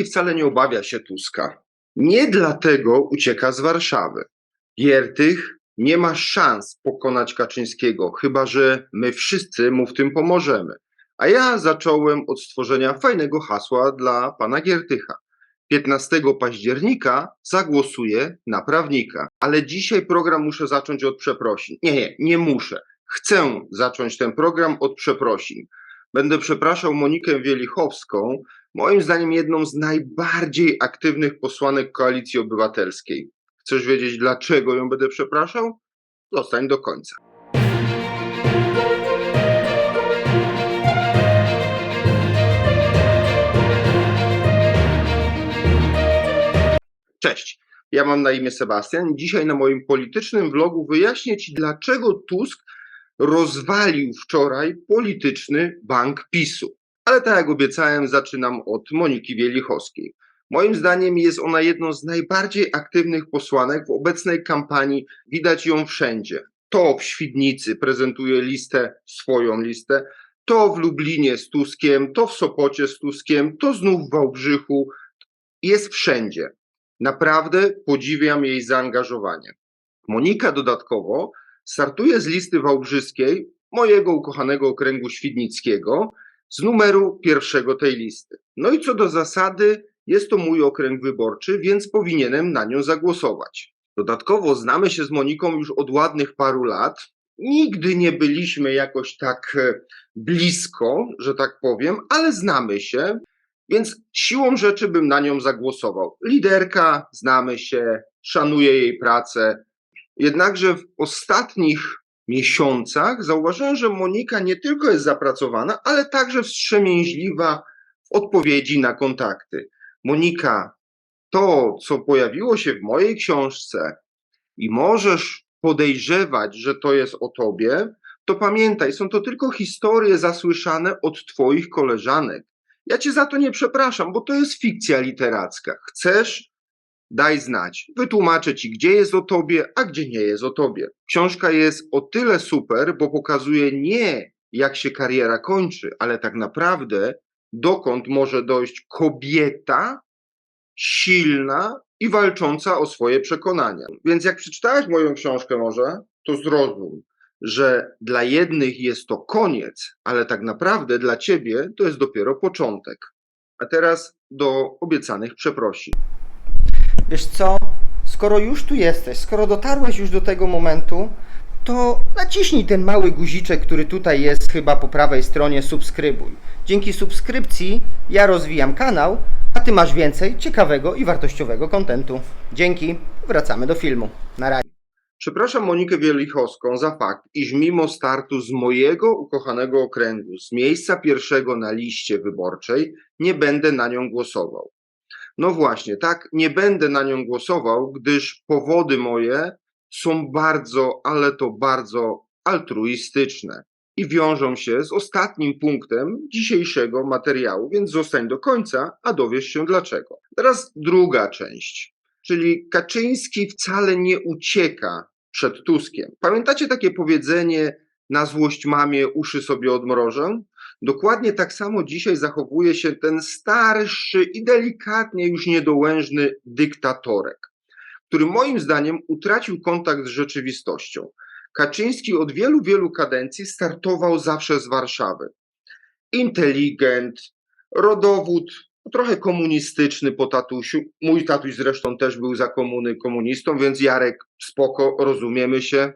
Kaczyński wcale nie obawia się Tuska. Nie dlatego ucieka z Warszawy. Giertych nie ma szans pokonać Kaczyńskiego, chyba że my wszyscy mu w tym pomożemy. A ja zacząłem od stworzenia fajnego hasła dla pana Giertycha. 15 października zagłosuję na prawnika. Ale dzisiaj program muszę zacząć od przeprosin. Nie, nie, nie muszę. Chcę zacząć ten program od przeprosin. Będę przepraszał Monikę Wielichowską, moim zdaniem jedną z najbardziej aktywnych posłanek Koalicji Obywatelskiej. Chcesz wiedzieć, dlaczego ją będę przepraszał? Zostań do końca. Cześć, ja mam na imię Sebastian. Dzisiaj na moim politycznym vlogu wyjaśnię Ci, dlaczego Tusk rozwalił wczoraj polityczny bank PiSu. Ale tak jak obiecałem, zaczynam od Moniki Wielichowskiej. Moim zdaniem jest ona jedną z najbardziej aktywnych posłanek w obecnej kampanii. Widać ją wszędzie. To w Świdnicy prezentuje listę, swoją listę, to w Lublinie z Tuskiem, to w Sopocie z Tuskiem, to znów w Wałbrzychu. Jest wszędzie. Naprawdę podziwiam jej zaangażowanie. Monika dodatkowo startuje z listy wałbrzyskiej, mojego ukochanego okręgu świdnickiego, z numeru pierwszego tej listy. No i co do zasady, jest to mój okręg wyborczy, więc powinienem na nią zagłosować. Dodatkowo znamy się z Moniką już od ładnych paru lat. Nigdy nie byliśmy jakoś tak e, blisko, że tak powiem, ale znamy się, więc siłą rzeczy bym na nią zagłosował. Liderka, znamy się, szanuję jej pracę. Jednakże w ostatnich miesiącach zauważyłem, że Monika nie tylko jest zapracowana, ale także wstrzemięźliwa w odpowiedzi na kontakty. Monika, to, co pojawiło się w mojej książce i możesz podejrzewać, że to jest o tobie, to pamiętaj, są to tylko historie zasłyszane od twoich koleżanek. Ja cię za to nie przepraszam, bo to jest fikcja literacka. Chcesz? Daj znać. Wytłumaczę ci, gdzie jest o tobie, a gdzie nie jest o tobie. Książka jest o tyle super, bo pokazuje nie jak się kariera kończy, ale tak naprawdę dokąd może dojść kobieta silna i walcząca o swoje przekonania. Więc jak przeczytałeś moją książkę może, to zrozum, że dla jednych jest to koniec, ale tak naprawdę dla ciebie to jest dopiero początek. A teraz do obiecanych przeprosin. Wiesz co? Skoro już tu jesteś, skoro dotarłeś już do tego momentu, to naciśnij ten mały guziczek, który tutaj jest chyba po prawej stronie subskrybuj. Dzięki subskrypcji ja rozwijam kanał, a ty masz więcej ciekawego i wartościowego kontentu. Dzięki. Wracamy do filmu. Na razie. Przepraszam Monikę Wielichowską za fakt, iż mimo startu z mojego ukochanego okręgu, z miejsca pierwszego na liście wyborczej, nie będę na nią głosował. No właśnie, tak, nie będę na nią głosował, gdyż powody moje są bardzo, ale to bardzo altruistyczne i wiążą się z ostatnim punktem dzisiejszego materiału, więc zostań do końca, a dowiesz się dlaczego. Teraz druga część, czyli Kaczyński wcale nie ucieka przed Tuskiem. Pamiętacie takie powiedzenie na złość mamie uszy sobie odmrożę? Dokładnie tak samo dzisiaj zachowuje się ten starszy i delikatnie już niedołężny dyktatorek, który moim zdaniem utracił kontakt z rzeczywistością. Kaczyński od wielu, wielu kadencji startował zawsze z Warszawy. Inteligent, rodowód trochę komunistyczny po tatusiu. Mój tatuś zresztą też był za komuny komunistą, więc Jarek, spoko, rozumiemy się.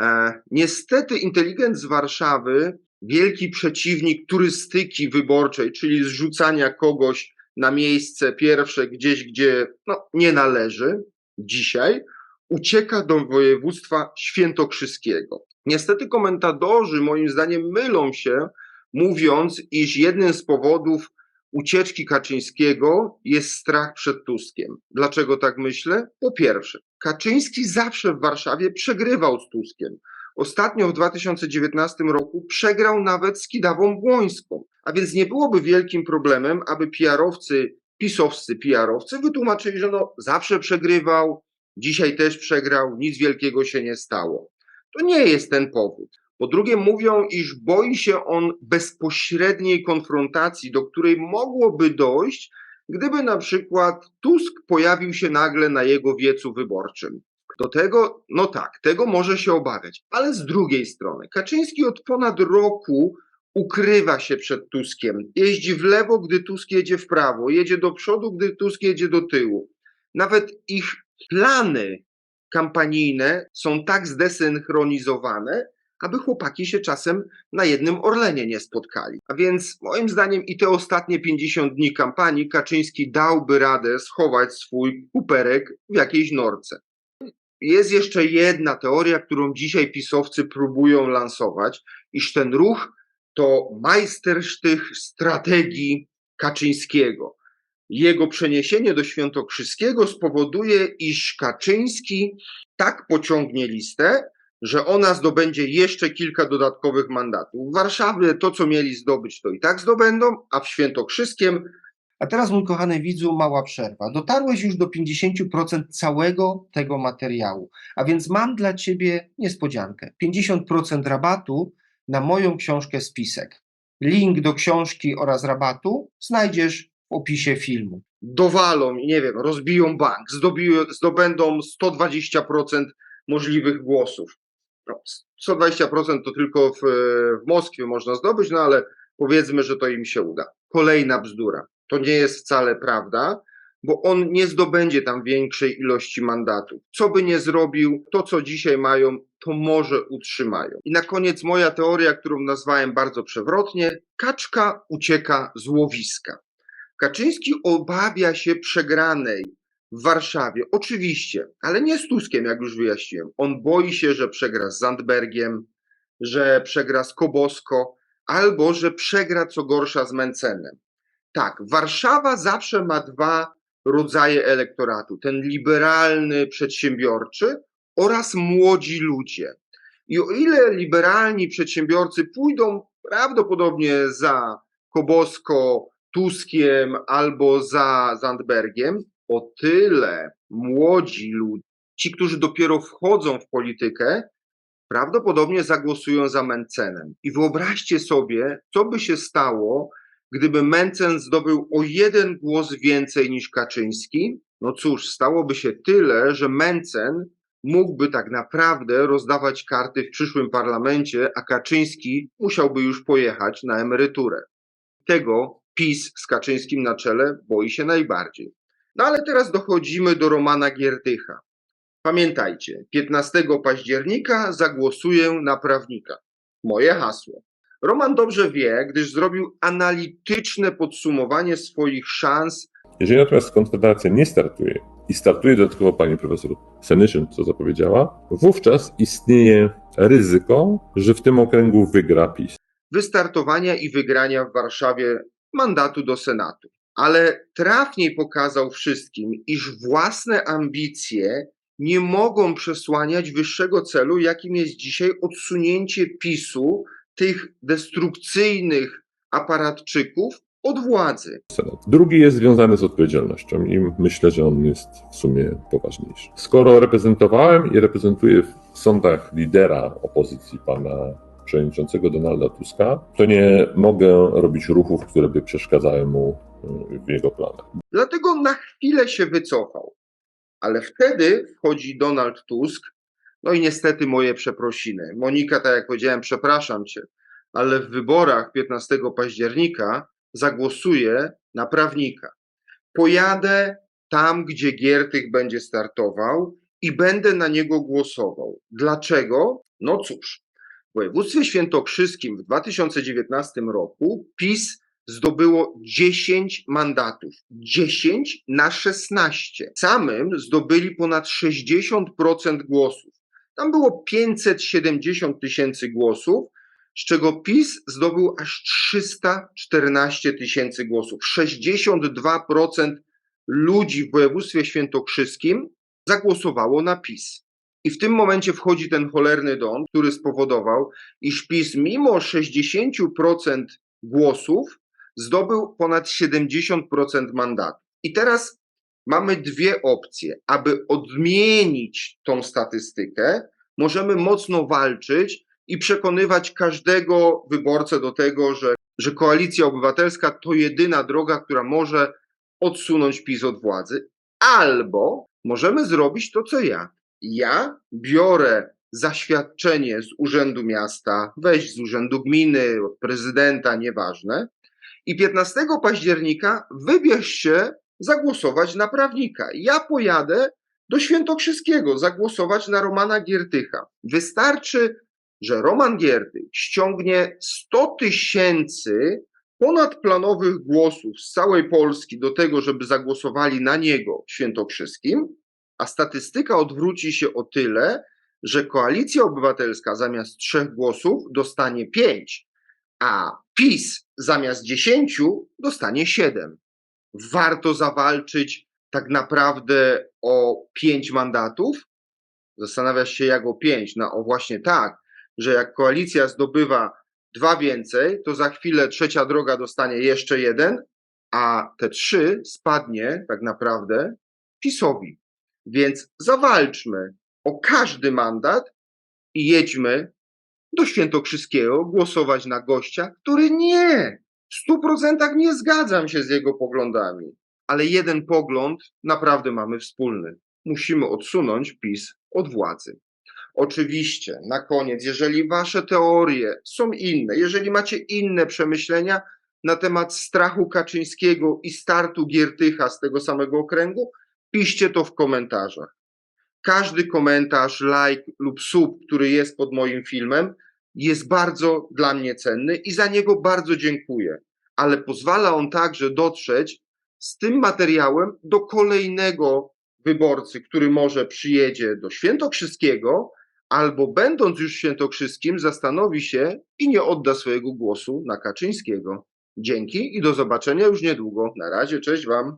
E, niestety inteligent z Warszawy, wielki przeciwnik turystyki wyborczej, czyli zrzucania kogoś na miejsce pierwsze gdzieś, gdzie no, nie należy dzisiaj, ucieka do województwa świętokrzyskiego. Niestety komentatorzy moim zdaniem mylą się, mówiąc, iż jednym z powodów ucieczki Kaczyńskiego jest strach przed Tuskiem. Dlaczego tak myślę? Po pierwsze, Kaczyński zawsze w Warszawie przegrywał z Tuskiem. Ostatnio w 2019 roku przegrał nawet z Kidawą Błońską, a więc nie byłoby wielkim problemem, aby PR-owcy, pisowscy PR-owcy wytłumaczyli, że no zawsze przegrywał, dzisiaj też przegrał, nic wielkiego się nie stało. To nie jest ten powód. Po drugie, mówią, iż boi się on bezpośredniej konfrontacji, do której mogłoby dojść, gdyby na przykład Tusk pojawił się nagle na jego wiecu wyborczym. Do tego, no tak, tego może się obawiać, ale z drugiej strony, Kaczyński od ponad roku ukrywa się przed Tuskiem. Jeździ w lewo, gdy Tusk jedzie w prawo, jedzie do przodu, gdy Tusk jedzie do tyłu. Nawet ich plany kampanijne są tak zdesynchronizowane, aby chłopaki się czasem na jednym Orlenie nie spotkali. A więc moim zdaniem i te ostatnie 50 dni kampanii Kaczyński dałby radę schować swój kuperek w jakiejś norce. Jest jeszcze jedna teoria, którą dzisiaj pisowcy próbują lansować, iż ten ruch to majstersztych strategii Kaczyńskiego. Jego przeniesienie do Świętokrzyskiego spowoduje, iż Kaczyński tak pociągnie listę, że ona zdobędzie jeszcze kilka dodatkowych mandatów. W Warszawie to, co mieli zdobyć, to i tak zdobędą, a w Świętokrzyskiem A teraz, mój kochany widzu, mała przerwa. Dotarłeś już do 50% całego tego materiału, a więc mam dla Ciebie niespodziankę. 50% rabatu na moją książkę Spisek. Link do książki oraz rabatu znajdziesz w opisie filmu. dowalą i nie wiem, rozbiją bank, zdobiły, zdobędą 120% możliwych głosów. No, 120% to tylko w, w Moskwie można zdobyć, no ale powiedzmy, że to im się uda. Kolejna bzdura. To nie jest wcale prawda, bo on nie zdobędzie tam większej ilości mandatów. Co by nie zrobił, to co dzisiaj mają, to może utrzymają. I na koniec moja teoria, którą nazwałem bardzo przewrotnie: kaczka ucieka z łowiska. Kaczyński obawia się przegranej w Warszawie. Oczywiście, ale nie z Tuskiem, jak już wyjaśniłem. On boi się, że przegra z Zandbergiem, że przegra z Kobosko, albo że przegra co gorsza z Mencenem. Tak, Warszawa zawsze ma dwa rodzaje elektoratu: ten liberalny, przedsiębiorczy oraz młodzi ludzie. I o ile liberalni przedsiębiorcy pójdą prawdopodobnie za Kobosko, Tuskiem albo za Zandbergiem, o tyle młodzi ludzie, ci, którzy dopiero wchodzą w politykę, prawdopodobnie zagłosują za Mencenem. I wyobraźcie sobie, co by się stało, gdyby Mencen zdobył o jeden głos więcej niż Kaczyński. No cóż, stałoby się tyle, że Mencen mógłby tak naprawdę rozdawać karty w przyszłym parlamencie, a Kaczyński musiałby już pojechać na emeryturę. Tego PiS z Kaczyńskim na czele boi się najbardziej. No ale teraz dochodzimy do Romana Giertycha. Pamiętajcie, 15 października zagłosuję na prawnika. Moje hasło. Roman dobrze wie, gdyż zrobił analityczne podsumowanie swoich szans Jeżeli natomiast Konfederacja nie startuje i startuje dodatkowo pani profesor Senyszyn, co zapowiedziała, wówczas istnieje ryzyko, że w tym okręgu wygra PiS. wystartowania i wygrania w Warszawie mandatu do Senatu. Ale trafniej pokazał wszystkim, iż własne ambicje nie mogą przesłaniać wyższego celu, jakim jest dzisiaj odsunięcie PiSu, tych destrukcyjnych aparatczyków od władzy. Senat. Drugi jest związany z odpowiedzialnością i myślę, że on jest w sumie poważniejszy. Skoro reprezentowałem i reprezentuję w sądach lidera opozycji, pana przewodniczącego Donalda Tuska, to nie mogę robić ruchów, które by przeszkadzały mu y, w jego planach. Dlatego na chwilę się wycofał. Ale wtedy wchodzi Donald Tusk, no i niestety moje przeprosiny. Monika, tak jak powiedziałem, przepraszam cię, ale w wyborach 15 października zagłosuję na prawnika. Pojadę tam, gdzie Giertych będzie startował i będę na niego głosował. Dlaczego? No cóż, w województwie świętokrzyskim w 2019 roku PiS zdobyło 10 mandatów. 10 na 16. Samym zdobyli ponad 60% głosów. Tam było 570 tysięcy głosów, z czego PiS zdobył aż 314 tysięcy głosów. 62% ludzi w województwie świętokrzyskim zagłosowało na PiS. I w tym momencie wchodzi ten cholerny don, który spowodował, iż PiS mimo 60% głosów zdobył ponad 70% mandatów. I teraz mamy dwie opcje. Aby odmienić tą statystykę, możemy mocno walczyć i przekonywać każdego wyborcę do tego, że, że koalicja obywatelska to jedyna droga, która może odsunąć PiS od władzy, albo możemy zrobić to, co ja. Ja biorę zaświadczenie z urzędu miasta, weź z urzędu gminy, od prezydenta, nieważne, i 15 października wybierz się zagłosować na prawnika. Ja pojadę do Świętokrzyskiego zagłosować na Romana Giertycha. Wystarczy, że Roman Giertych ściągnie 100 tysięcy ponadplanowych głosów z całej Polski do tego, żeby zagłosowali na niego w Świętokrzyskim, a statystyka odwróci się o tyle, że Koalicja Obywatelska zamiast trzech głosów dostanie pięć, a PiS zamiast dziesięciu dostanie siedem. Warto zawalczyć tak naprawdę o pięć mandatów? Zastanawiasz się, jak o pięć? No o właśnie tak, że jak koalicja zdobywa dwa więcej, to za chwilę trzecia droga dostanie jeszcze jeden, a te trzy spadnie tak naprawdę PiSowi. Więc zawalczmy o każdy mandat i jedźmy do Świętokrzyskiego głosować na gościa, który nie, w 100% nie zgadzam się z jego poglądami, ale jeden pogląd naprawdę mamy wspólny. Musimy odsunąć PiS od władzy. Oczywiście, na koniec, jeżeli wasze teorie są inne, jeżeli macie inne przemyślenia na temat strachu Kaczyńskiego i startu Giertycha z tego samego okręgu, piszcie to w komentarzach. Każdy komentarz, like lub sub, który jest pod moim filmem, jest bardzo dla mnie cenny i za niego bardzo dziękuję. Ale pozwala on także dotrzeć z tym materiałem do kolejnego wyborcy, który może przyjedzie do Świętokrzyskiego, albo będąc już Świętokrzyskim, zastanowi się i nie odda swojego głosu na Kaczyńskiego. Dzięki i do zobaczenia już niedługo. Na razie, cześć Wam.